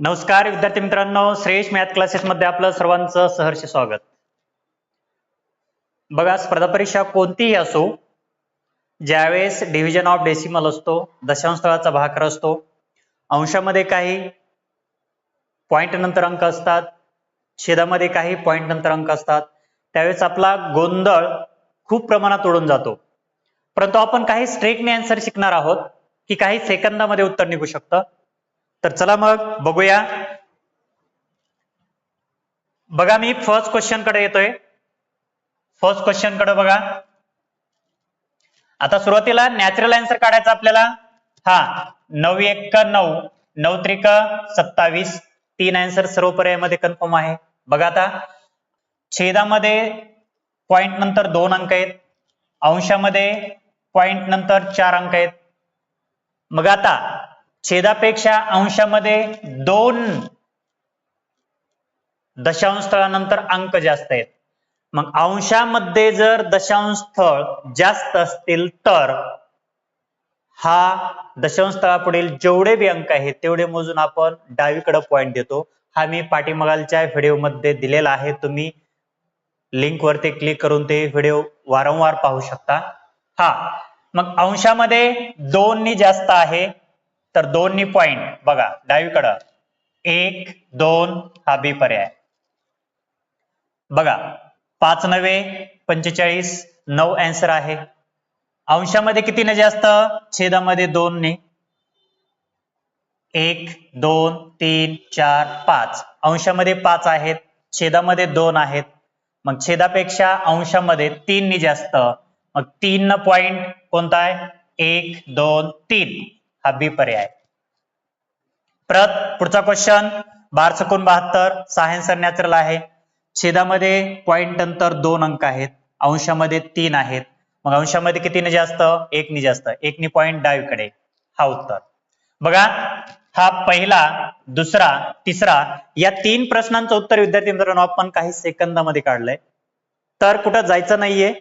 नमस्कार विद्यार्थी मित्रांनो. श्रेयश मॅथ क्लासेस मध्ये आपलं सर्वांचं सहर्ष स्वागत. बघा स्पर्धा परीक्षा कोणतीही असो ज्यावेळेस डिव्हिजन ऑफ डेसिमल असतो दशांश स्थळाचा भाकर असतो अंशामध्ये काही पॉइंट नंतर अंक असतात छेदामध्ये काही पॉइंट नंतर अंक असतात त्यावेळेस आपला गोंधळ खूप प्रमाणात उडून जातो. परंतु आपण काही स्ट्रेकने आन्सर शिकणार आहोत की काही सेकंदामध्ये उत्तर निघू शकतं. तर चला मग बघूया. बघा मी फर्स्ट क्वेश्चनकडे येतोय. फर्स्ट क्वेश्चनकडे बघा. आता सुरुवातीला नॅचरल आन्सर काढायचा आपल्याला. हा नऊ एक नऊ नऊ त्रिक सत्तावीस. तीन आन्सर सर्व पर्यायामध्ये कन्फर्म आहे. बघा आता. छेदामध्ये पॉइंट नंतर दोन अंक आहेत. अंशामध्ये पॉइंट नंतर चार अंक आहेत. मग आता छेदापेक्षा अंशामध्ये दोन दशांश स्थळानंतर अंक जास्त आहेत. मग अंशामध्ये जर दशांश स्थळ जास्त असतील तर हा दशांश स्थळापुढील जेवढे बी अंक आहेत तेवढे मोजून आपण डावीकडे पॉइंट देतो. हा मी पाठीमागालच्या व्हिडिओमध्ये दिलेला आहे. तुम्ही लिंक वरती क्लिक करून ते व्हिडिओ वारंवार पाहू शकता. हा मग अंशामध्ये दोननी जास्त आहे. तर दोन्ही पॉइंट बघा डावीकडं. एक दोन हा बी पर्याय. बघा पाच नवे पंचेचाळीस नऊ अँसर आहे. अंशामध्ये किती नजे जास्त छेदामध्ये दोन ने. एक दोन तीन चार पाच. अंशामध्ये पाच आहेत छेदामध्ये दोन आहेत. मग छेदापेक्षा अंशामध्ये तीन नी जास्त मग तीन न पॉइंट कोणता आहे? एक दोन तीन. हा बी पर्याय. परत पुढचा क्वेश्चन बार सकून बहात्तर सहा नॅचरल आहे. छेदामध्ये पॉइंट नंतर दोन अंक आहेत. अंशामध्ये तीन आहेत. मग अंशामध्ये कितीने जास्त? एक नि जास्त. एक नि पॉइंट डावीकडे. हा उत्तर. बघा हा पहिला दुसरा तिसरा या तीन प्रश्नांचं उत्तर विद्यार्थी मित्रांनो आपण काही सेकंदामध्ये काढलंय. तर कुठं जायचं नाहीये?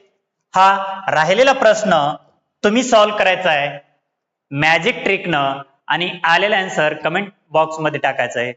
हा राहिलेला प्रश्न तुम्ही सॉल्व्ह करायचा आहे. मॅजिक ट्रिकनं आणि आलेला आन्सर कमेंट बॉक्समध्ये टाकायचा आहे.